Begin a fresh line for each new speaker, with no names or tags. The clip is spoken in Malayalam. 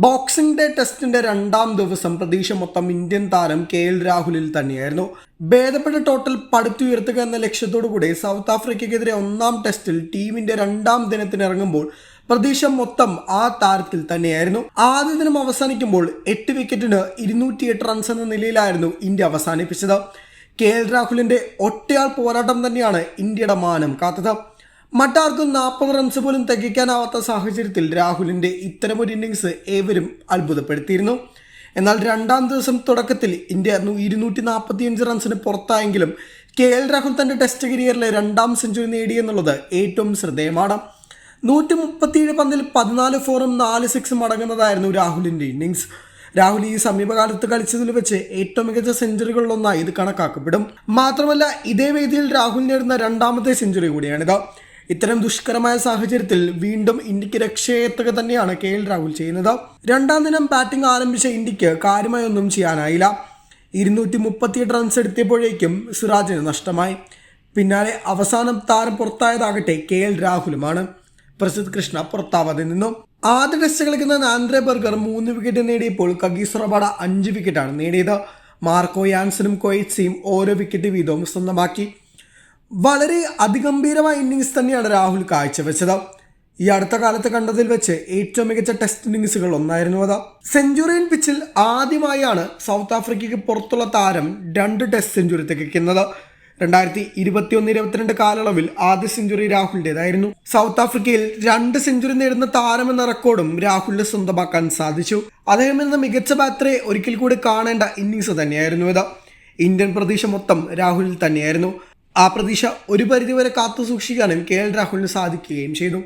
ബോക്സിംഗ് ഡേ ടെസ്റ്റിന്റെ രണ്ടാം ദിവസം പ്രതീക്ഷ മൊത്തം ഇന്ത്യൻ താരം കെ എൽ രാഹുലിൽ തന്നെയായിരുന്നു. ഭേദപ്പെട്ട ടോട്ടൽ പടുത്തുയർത്തുക എന്ന ലക്ഷ്യത്തോടുകൂടി സൗത്ത് ആഫ്രിക്കയ്ക്കെതിരെ ഒന്നാം ടെസ്റ്റിൽ ടീമിന്റെ രണ്ടാം ദിനത്തിനിറങ്ങുമ്പോൾ പ്രതീക്ഷ മൊത്തം ആ താരത്തിൽ തന്നെയായിരുന്നു. ആദ്യ ദിനം അവസാനിക്കുമ്പോൾ എട്ട് വിക്കറ്റിന് ഇരുന്നൂറ്റിയെട്ട് റൺസ് എന്ന നിലയിലായിരുന്നു ഇന്ത്യ അവസാനിപ്പിച്ചത്. കെ എൽ രാഹുലിന്റെ ഒറ്റയാൾ പോരാട്ടം തന്നെയാണ് ഇന്ത്യയുടെ മാനം കാത്തത്. മറ്റാർക്കും നാൽപ്പത് റൺസ് പോലും തികയ്ക്കാനാവാത്ത സാഹചര്യത്തിൽ രാഹുലിന്റെ ഇത്തരമൊരു ഇന്നിങ്സ് ഏവരും അത്ഭുതപ്പെടുത്തിയിരുന്നു. എന്നാൽ രണ്ടാം ദിവസം തുടക്കത്തിൽ ഇന്ത്യ ഇരുന്നൂറ്റി നാൽപ്പത്തിയഞ്ച് റൺസിന് പുറത്തായെങ്കിലും കെ എൽ രാഹുൽ തന്റെ ടെസ്റ്റ് കരിയറിലെ രണ്ടാം സെഞ്ചുറി നേടിയെന്നുള്ളത് ഏറ്റവും ശ്രദ്ധേയമാണ്. നൂറ്റി മുപ്പത്തിയേഴ് പന്തിൽ പതിനാല് ഫോറും നാല് സിക്സും അടങ്ങുന്നതായിരുന്നു രാഹുലിന്റെ ഇന്നിങ്സ് രാഹുൽ ഈ സമീപകാലത്ത് കളിച്ചതിൽ വെച്ച് ഏറ്റവും മികച്ച സെഞ്ചുറികളിലൊന്നായി ഇത് കണക്കാക്കപ്പെടും. മാത്രമല്ല ഇതേ വേദിയിൽ രാഹുൽ നേടുന്ന രണ്ടാമത്തെ സെഞ്ചുറി കൂടിയാണിത്. ഇത്തരം ദുഷ്കരമായ സാഹചര്യത്തിൽ വീണ്ടും ഇന്ത്യയ്ക്ക് രക്ഷയെത്തുക തന്നെയാണ് കെ എൽ രാഹുൽ ചെയ്യുന്നത്. രണ്ടാം ദിനം ബാറ്റിംഗ് ആരംഭിച്ച ഇന്ത്യയ്ക്ക് കാര്യമായി ഒന്നും ചെയ്യാനായില്ല. ഇരുന്നൂറ്റി മുപ്പത്തിയെട്ട് റൺസ് എടുത്തിയപ്പോഴേക്കും സിറാജിന് നഷ്ടമായി. പിന്നാലെ അവസാനം താരം പുറത്തായതാകട്ടെ കെ എൽ രാഹുലുമാണ്. പ്രസിദ്ധ് കൃഷ്ണ പുറത്താവാതെ നിന്നു. ആദ്യ ടെസ്റ്റ് കളിക്കുന്ന നാന്ദ്രെ ബർഗർ മൂന്ന് വിക്കറ്റ് നേടിയപ്പോൾ കഗീസ് റബാഡ അഞ്ച് വിക്കറ്റാണ് നേടിയത്. മാർക്കോ യാൻസനും കൊയ്റ്റ്സിയും ഓരോ വിക്കറ്റ് വീതവും സ്വന്തമാക്കി. വളരെ അതിഗംഭീരമായ ഇന്നിങ്സ് തന്നെയാണ് രാഹുൽ കാഴ്ചവെച്ചത്. ഈ അടുത്ത കാലത്ത് കണ്ടതിൽ വെച്ച് ഏറ്റവും മികച്ച ടെസ്റ്റ് ഇന്നിങ്സുകൾ ഒന്നായിരുന്നു അത്. സെഞ്ചുറിയൻ പിച്ചിൽ ആദ്യമായാണ് സൗത്ത് ആഫ്രിക്കയ്ക്ക് പുറത്തുള്ള താരം രണ്ട് ടെസ്റ്റ് സെഞ്ചുറി തികയ്ക്കുന്നത് രണ്ടായിരത്തി ഇരുപത്തിയൊന്ന് ഇരുപത്തിരണ്ട് കാലയളവിൽ ആദ്യ സെഞ്ചുറി രാഹുലിന്റെതായിരുന്നു സൗത്ത് ആഫ്രിക്കയിൽ രണ്ട് സെഞ്ചുറി നേടുന്ന താരം എന്ന റെക്കോർഡും രാഹുലിന് സ്വന്തമാക്കാൻ സാധിച്ചു. അദ്ദേഹം എന്ന മികച്ച ബാറ്ററെ ഒരിക്കൽ കൂടി കാണേണ്ട ഇന്നിങ്സ് തന്നെയായിരുന്നു ഇത്. ഇന്ത്യൻ പ്രതീക്ഷ മൊത്തം രാഹുലിൽ തന്നെയായിരുന്നു. ആ പ്രതീക്ഷ ഒരു പരിധിവരെ കാത്തു സൂക്ഷിക്കാനും കെ എൽ രാഹുലിന് സാധിക്കുകയും ചെയ്തു.